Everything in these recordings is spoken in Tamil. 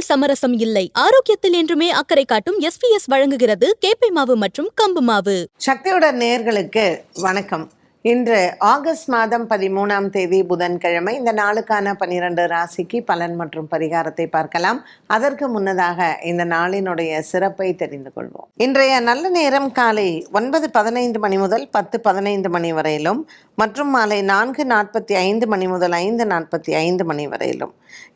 உணவில் சமரசம் இல்லை. ஆரோக்கியத்தில் என்றுமே அக்கறை காட்டும் எஸ்பிஎஸ் வழங்குகிறது. கேப்பை மாவு மற்றும் கம்பு மாவு. சக்தியுடன் நேர்களுக்கு வணக்கம். இன்று ஆகஸ்ட் மாதம் பதிமூணாம் தேதி புதன்கிழமை இந்த நாளுக்கான பனிரெண்டு ராசிக்கு பலன் மற்றும் பரிகாரத்தை பார்க்கலாம். அதற்கு முன்னதாக இந்த நாளினுடைய சிறப்பை தெரிந்து கொள்வோம். இன்றைய நல்ல நேரம் காலை ஒன்பது பதினைந்து மணி முதல் பத்து பதினைந்து மணி வரையிலும் மற்றும் மாலை நான்கு நாற்பத்தி ஐந்து மணி முதல் ஐந்து நாற்பத்தி ஐந்து மணி வரையிலும்.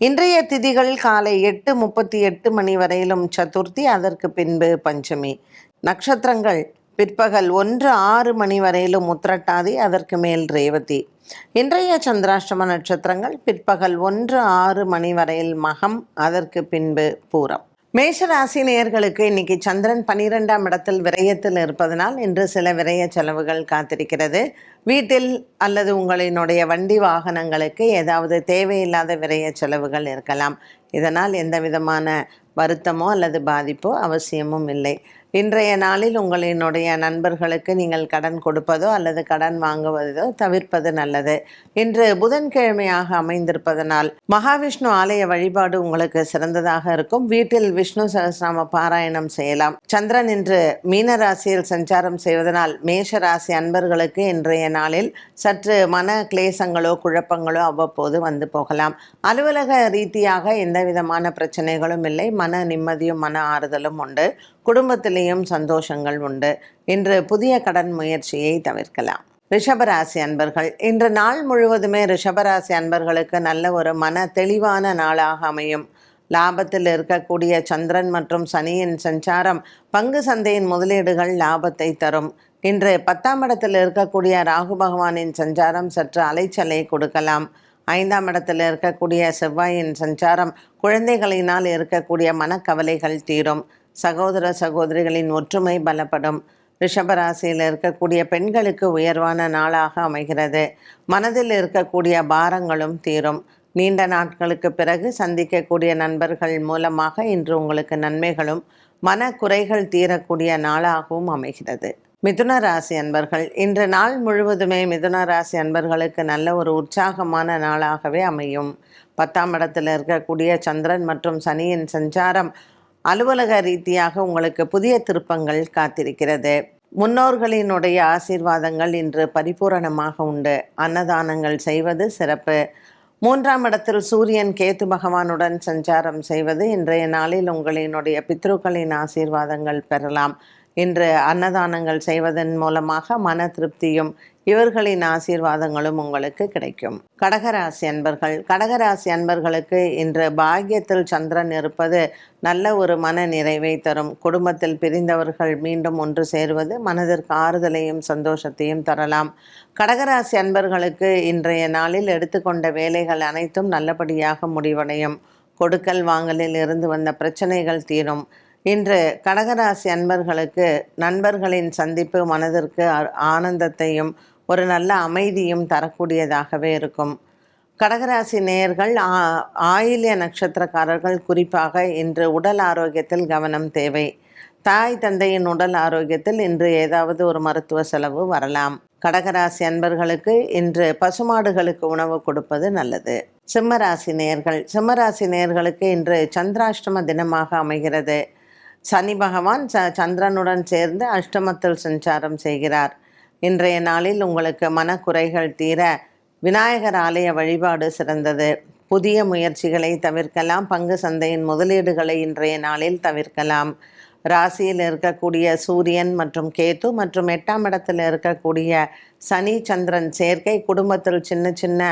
இன்றைய திதிகள் காலை எட்டு முப்பத்தி எட்டு மணி வரையிலும் சதுர்த்தி அதற்கு பின்பு பஞ்சமி. நட்சத்திரங்கள் பிற்பகல் ஒன்று ஆறு மணி வரையிலும் உத்திரட்டாதி அதற்கு மேல் ரேவதி. இன்றைய சந்திராஷ்டம நட்சத்திரங்கள் பிற்பகல் ஒன்று ஆறு மணி வரையில் மகம் அதற்கு பின்பு பூரம். மேஷராசி நேயர்களுக்கு இன்னைக்கு சந்திரன் பனிரெண்டாம் இடத்தில் விரயத்தில் இருப்பதனால் இன்று சில விரய செலவுகள் காத்திருக்கிறது. வீட்டில் அல்லது உங்களினுடைய வண்டி வாகனங்களுக்கு ஏதாவது தேவையில்லாத விரய செலவுகள் இருக்கலாம். இதனால் எந்த விதமான வருத்தமோ அல்லது பாதிப்போ அவசியமும் இல்லை. இன்றைய நாளில் உங்களினுடைய நண்பர்களுக்கு நீங்கள் கடன் கொடுப்பதோ அல்லது கடன் வாங்குவதோ தவிர்ப்பது நல்லது. இன்று புதன்கிழமையாக அமைந்திருப்பதனால் மகாவிஷ்ணு ஆலய வழிபாடு உங்களுக்கு சிறந்ததாக இருக்கும். வீட்டில் விஷ்ணு சகஸ்நாம பாராயணம் செய்யலாம். சந்திரன் இன்று மீன ராசியில் சஞ்சாரம் செய்வதனால் மேஷ ராசி அன்பர்களுக்கு இன்றைய நாளில் சற்று மன கிளேசங்களோ குழப்பங்களோ அவ்வப்போது வந்து போகலாம். அலுவலக ரீதியாக எந்த விதமான பிரச்சனைகளும் இல்லை. மன நிம்மதியும் மன ஆறுதலும் உண்டு. குடும்பத்திலே குடும்பத்திலேயும் சந்தோஷங்கள் உண்டு. இன்று புதிய கடன் முயற்சியை தவிர்க்கலாம். ரிஷபராசி அன்பர்கள் இன்று நாள் முழுவதுமே ரிஷபராசி அன்பர்களுக்கு நல்ல ஒரு மன தெளிவான நாளாக அமையும். லாபத்தில் இருக்கக்கூடிய சந்திரன் மற்றும் சனியின் சஞ்சாரம் பங்கு சந்தையின் முதலீடுகள் லாபத்தை தரும். இன்று பத்தாம் இடத்தில் இருக்கக்கூடிய ராகு பகவானின் சஞ்சாரம் சற்று அலைச்சலை கொடுக்கலாம். ஐந்தாம் இடத்தில் இருக்கக்கூடிய செவ்வாயின் சஞ்சாரம் குழந்தைகளினால் இருக்கக்கூடிய மனக்கவலைகள் தீரும். சகோதர சகோதரிகளின் ஒற்றுமை பலப்படும். ரிஷபராசியில் இருக்கக்கூடிய பெண்களுக்கு உயர்வான நாளாக அமைகிறது. மனதில் இருக்கக்கூடிய பாரங்களும் தீரும். நீண்ட நாட்களுக்கு பிறகு சந்திக்கக்கூடிய நண்பர்கள் மூலமாக இன்று உங்களுக்கு நன்மைகளும் மன குறைகள் தீரக்கூடிய நாளாகவும் அமைகிறது. மிதுன ராசி அன்பர்கள் இன்று நாள் முழுவதுமே மிதுன ராசி அன்பர்களுக்கு நல்ல ஒரு உற்சாகமான நாளாகவே அமையும். பத்தாம் இடத்தில் இருக்கக்கூடிய சந்திரன் மற்றும் சனியின் சஞ்சாரம் அலுவலக ரீதியாக உங்களுக்கு புதிய திருப்பங்கள் காத்திருக்கிறது. முன்னோர்களினுடைய ஆசீர்வாதங்கள் இன்று பரிபூரணமாக உண்டு. அன்னதானங்கள் செய்வது சிறப்பு. மூன்றாம் இடத்தில் சூரியன் கேத்து பகவானுடன் சஞ்சாரம் செய்வது இன்றைய நாளில் உங்களினுடைய பித்ருக்களின் ஆசீர்வாதங்கள் பெறலாம். இன்று அன்னதானங்கள் செய்வதன் மூலமாக மன திருப்தியும் இவர்களின் ஆசீர்வாதங்களும் உங்களுக்கு கிடைக்கும். கடகராசி அன்பர்கள் கடகராசி அன்பர்களுக்கு இன்று பாக்கியத்தில் சந்திரன் இருப்பது நல்ல ஒரு மன நிறைவை தரும். குடும்பத்தில் பிரிந்தவர்கள் மீண்டும் ஒன்று சேருவது மனதிற்கு ஆறுதலையும் சந்தோஷத்தையும் தரலாம். கடகராசி அன்பர்களுக்கு இன்றைய நாளில் எடுத்துக்கொண்ட வேலைகள் அனைத்தும் நல்லபடியாக முடிவடையும். கொடுக்கல் வாங்கலில் இருந்து வந்த பிரச்சனைகள் தீரும். இன்று கடகராசி அன்பர்களுக்கு நண்பர்களின் சந்திப்பு மனதிற்கு ஆனந்தத்தையும் ஒரு நல்ல அமைதியும் தரக்கூடியதாகவே இருக்கும். கடகராசி நேயர்கள் ஆயில்ய நட்சத்திரக்காரர்கள் குறிப்பாக இன்று உடல் ஆரோக்கியத்தில் கவனம் தேவை. தாய் தந்தையின் உடல் ஆரோக்கியத்தில் இன்று ஏதாவது ஒரு மருத்துவ செலவு வரலாம். கடகராசி அன்பர்களுக்கு இன்று பசுமாடுகளுக்கு உணவு கொடுப்பது நல்லது. சிம்மராசி நேயர்கள் சிம்மராசி நேயர்களுக்கு இன்று சந்திராஷ்டம தினமாக அமைகிறது. சனி பகவான் ச சந்திரனுடன் சேர்ந்து அஷ்டமத்தில் சஞ்சாரம் செய்கிறார். இன்றைய நாளில் உங்களுக்கு மனக்குறைகள் தீர விநாயகர் ஆலய வழிபாடு சிறந்தது. புதிய முயற்சிகளை தவிர்க்கலாம். பங்கு சந்தையின் முதலீடுகளை இன்றைய நாளில் தவிர்க்கலாம். ராசியில் இருக்கக்கூடிய சூரியன் மற்றும் கேத்து மற்றும் எட்டாம் இடத்தில் இருக்கக்கூடிய சனி சந்திரன் சேர்க்கை குடும்பத்தில் சின்ன சின்ன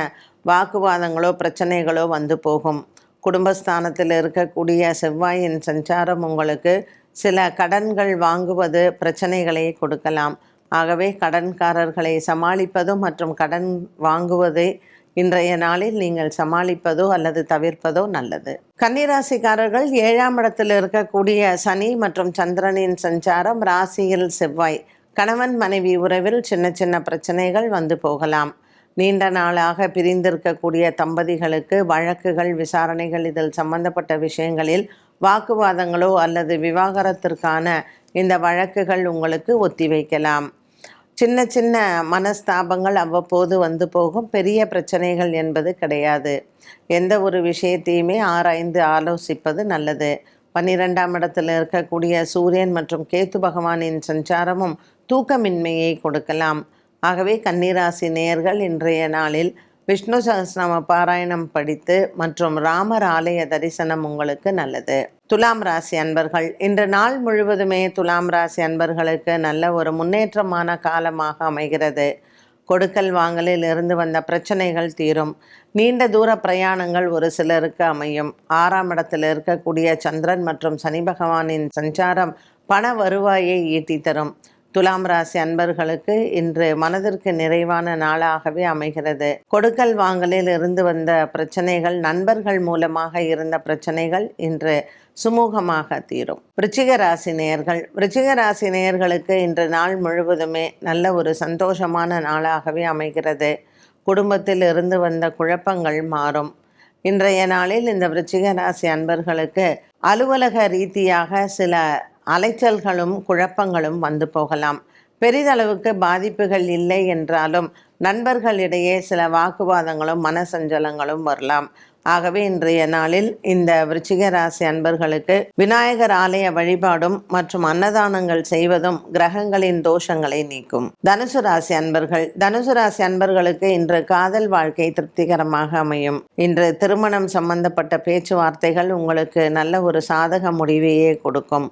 வாக்குவாதங்களோ பிரச்சனைகளோ வந்து போகும். குடும்பஸ்தானத்தில் இருக்கக்கூடிய செவ்வாயின் சஞ்சாரம் உங்களுக்கு சில கடன்கள் வாங்குவது பிரச்சனைகளை கொடுக்கலாம். ஆகவே கடன்காரர்களை சமாளிப்பதும் மற்றும் கடன் வாங்குவதை இன்றைய நாளில் நீங்கள் சமாளிப்பதோ அல்லது தவிர்ப்பதோ நல்லது. கன்னிராசிக்காரர்கள் ஏழாம் இடத்தில் இருக்கக்கூடிய சனி மற்றும் சந்திரனின் சஞ்சாரம் ராசியில் செவ்வாய். கணவன் மனைவி உறவில் சின்ன சின்ன பிரச்சனைகள் வந்து போகலாம். நீண்ட நாளாக பிரிந்திருக்கக்கூடிய தம்பதிகளுக்கு வழக்குகள் விசாரணைகள் இதில் சம்பந்தப்பட்ட விஷயங்களில் வாக்குவாதங்களோ அல்லது விவாகரத்திற்கான இந்த வழக்குகள் உங்களுக்கு ஒத்திவைக்கலாம் சின்ன சின்ன மனஸ்தாபங்கள் அவ்வப்போது வந்து போகும். பெரிய பிரச்சனைகள் என்பது கிடையாது. எந்த ஒரு விஷயத்தையுமே ஆராய்ந்து ஆலோசிப்பது நல்லது. பன்னிரெண்டாம் இடத்தில் இருக்கக்கூடிய சூரியன் மற்றும் கேத்து பகவானின் சஞ்சாரமும் தூக்கமின்மையை கொடுக்கலாம். ஆகவே கன்னிராசி நேயர்கள் இன்றைய நாளில் விஷ்ணு சகஸ்ரநாம பாராயணம் படித்து மற்றும் ராமர் ஆலய தரிசனம் உங்களுக்கு நல்லது. துலாம் ராசி அன்பர்கள் இன்று நாள் முழுவதுமே துலாம் ராசி அன்பர்களுக்கு நல்ல ஒரு முன்னேற்றமான காலமாக அமைகிறது. கொடுக்கல் வாங்கலில் இருந்து வந்த பிரச்சனைகள் தீரும். நீண்ட தூர பிரயாணங்கள் ஒரு சிலருக்கு அமையும். ஆறாம் இடத்தில் இருக்கக்கூடிய சந்திரன் மற்றும் சனி பகவானின் சஞ்சாரம் பண வருவாயை ஈட்டி தரும் துலாம் ராசி அன்பர்களுக்கு இன்று மனதிற்கு நிறைவான நாளாகவே அமைகிறது. கொடுக்கல் வாங்கலில் இருந்து வந்த பிரச்சனைகள் நண்பர்கள் மூலமாக இருந்த பிரச்சனைகள் இன்று சுமூகமாக தீரும். விருச்சிக ராசி நேயர்கள் விருச்சிக ராசி நேயர்களுக்கு இன்று நாள் முழுவதுமே நல்ல ஒரு சந்தோஷமான நாளாகவே அமைகிறது. குடும்பத்தில் இருந்து வந்த குழப்பங்கள் மாறும். இன்றைய நாளில் இந்த விருச்சிக ராசி அன்பர்களுக்கு அலுவலக ரீதியாக சில அலைச்சல்களும் குழப்பங்களும் வந்து போகலாம். பெரிதளவுக்கு பாதிப்புகள் இல்லை என்றாலும் நண்பர்களிடையே சில வாக்குவாதங்களும் மனசஞ்சலங்களும் வரலாம். ஆகவே இன்றைய நாளில் இந்த விருச்சிக ராசி அன்பர்களுக்கு விநாயகர் ஆலய வழிபாடும் மற்றும் அன்னதானங்கள் செய்வதும் கிரகங்களின் தோஷங்களை நீக்கும். தனுசு ராசி அன்பர்கள் தனுசு ராசி அன்பர்களுக்கு இன்று காதல் வாழ்க்கை திருப்திகரமாக அமையும். இன்று திருமணம் சம்பந்தப்பட்ட பேச்சுவார்த்தைகள் உங்களுக்கு நல்ல ஒரு சாதக முடிவையே கொடுக்கும்.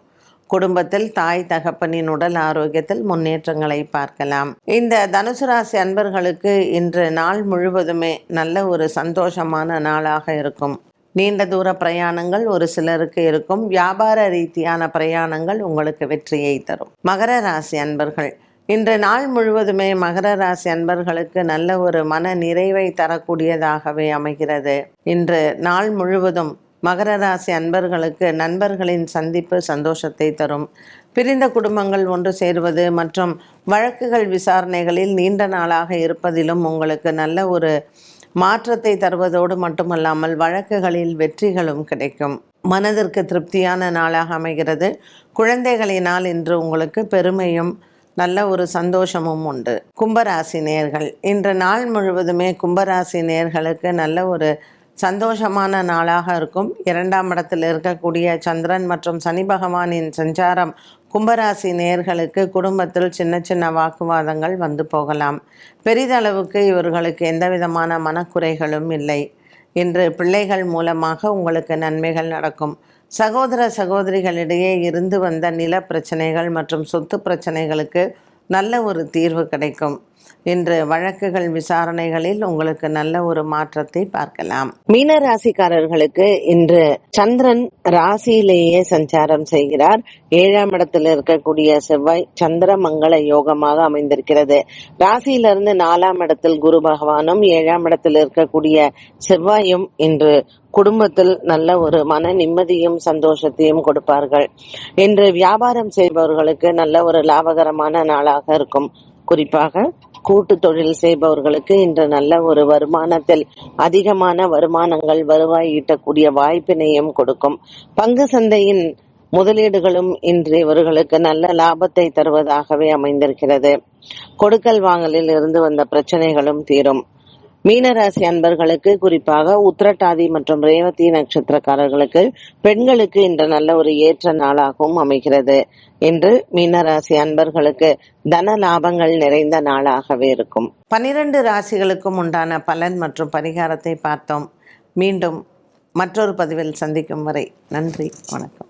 குடும்பத்தில் தாய் தகப்பனின் உடல் ஆரோக்கியத்தில் முன்னேற்றங்களை பார்க்கலாம். இந்த தனுசு ராசி அன்பர்களுக்கு இன்று நாள் முழுவதுமே நல்ல ஒரு சந்தோஷமான நாளாக இருக்கும். நீண்ட தூர பிரயாணங்கள் ஒரு சிலருக்கு இருக்கும். வியாபார ரீதியான பிரயாணங்கள் உங்களுக்கு வெற்றியை தரும். மகர ராசி அன்பர்கள் இன்று நாள் முழுவதுமே மகர ராசி அன்பர்களுக்கு நல்ல ஒரு மன நிறைவை தரக்கூடியதாகவே அமைகிறது. இன்று நாள் முழுவதும் மகர ராசி அன்பர்களுக்கு நண்பர்களின் சந்திப்பு சந்தோஷத்தை தரும். பிரிந்த குடும்பங்கள் ஒன்று சேருவது மற்றும் வழக்குகள் விசாரணைகளில் நீண்ட நாளாக இருப்பதிலும் உங்களுக்கு நல்ல ஒரு மாற்றத்தை தருவதோடு மட்டுமல்லாமல் வழக்குகளில் வெற்றிகளும் கிடைக்கும். மனதிற்கு திருப்தியான நாளாக அமைகிறது. குழந்தைகளினால் இன்று உங்களுக்கு பெருமையும் நல்ல ஒரு சந்தோஷமும் உண்டு. கும்பராசி நேர்கள். இன்று நாள் முழுவதுமே கும்பராசி நேர்களுக்கு நல்ல ஒரு சந்தோஷமான நாளாக இருக்கும். இரண்டாம் இடத்தில் இருக்கக்கூடிய சந்திரன் மற்றும் சனி பகவானின் சஞ்சாரம் கும்பராசி நேர்களுக்கு குடும்பத்தில் சின்ன சின்ன வாக்குவாதங்கள் வந்து போகலாம். பெரிதளவுக்கு இவர்களுக்கு எந்த விதமான மனக்குறைகளும் இல்லை. இன்று பிள்ளைகள் மூலமாக உங்களுக்கு நன்மைகள் நடக்கும். சகோதர சகோதரிகளிடையே இருந்து வந்த நில பிரச்சனைகள் மற்றும் சொத்து பிரச்சனைகளுக்கு நல்ல ஒரு தீர்வு கிடைக்கும். இன்று வழக்குகள் விசாரணைகளில் உங்களுக்கு நல்ல ஒரு மாற்றத்தை பார்க்கலாம். மீன ராசிக்காரர்களுக்கு இன்று சந்திரன் ராசியிலேயே சஞ்சாரம் செய்கிறார். ஏழாம் இடத்தில் இருக்கக்கூடிய செவ்வாய் சந்திர மங்கள யோகமாக அமைந்திருக்கிறது. ராசியிலிருந்து நாலாம் இடத்தில் குரு பகவானும் ஏழாம் இடத்தில் இருக்கக்கூடிய செவ்வாயும் இன்று குடும்பத்தில் நல்ல ஒரு மன நிம்மதியும் சந்தோஷத்தையும் கொடுப்பார்கள். இன்று வியாபாரம் செய்பவர்களுக்கு நல்ல ஒரு லாபகரமான நாளாக இருக்கும். குறிப்பாக கூட்டு தொழில் செய்பவர்களுக்கு இன்று நல்ல ஒரு வருமானத்தில் அதிகமான வருமானங்கள் வருவாய் ஈட்டக்கூடிய வாய்ப்பினையும் கொடுக்கும். பங்கு சந்தையின் முதலீடுகளும் இன்று இவர்களுக்கு நல்ல லாபத்தை தருவதாகவே அமைந்திருக்கிறது. கொடுக்கல் வாங்கலில் இருந்து வந்த பிரச்சனைகளும் தீரும். மீனராசி அன்பர்களுக்கு குறிப்பாக உத்திரட்டாதி மற்றும் ரேவதி நட்சத்திரக்காரர்களுக்கு பெண்களுக்கு இன்று நல்ல ஒரு ஏற்ற நாளாகவும் அமைகிறது. இன்று மீனராசி அன்பர்களுக்கு தன லாபங்கள் நிறைந்த நாளாகவே இருக்கும். பனிரெண்டு ராசிகளுக்கும் உண்டான பலன் மற்றும் பரிகாரத்தை பார்த்தோம். மீண்டும் மற்றொரு பதிவில் சந்திக்கும் வரை நன்றி வணக்கம்.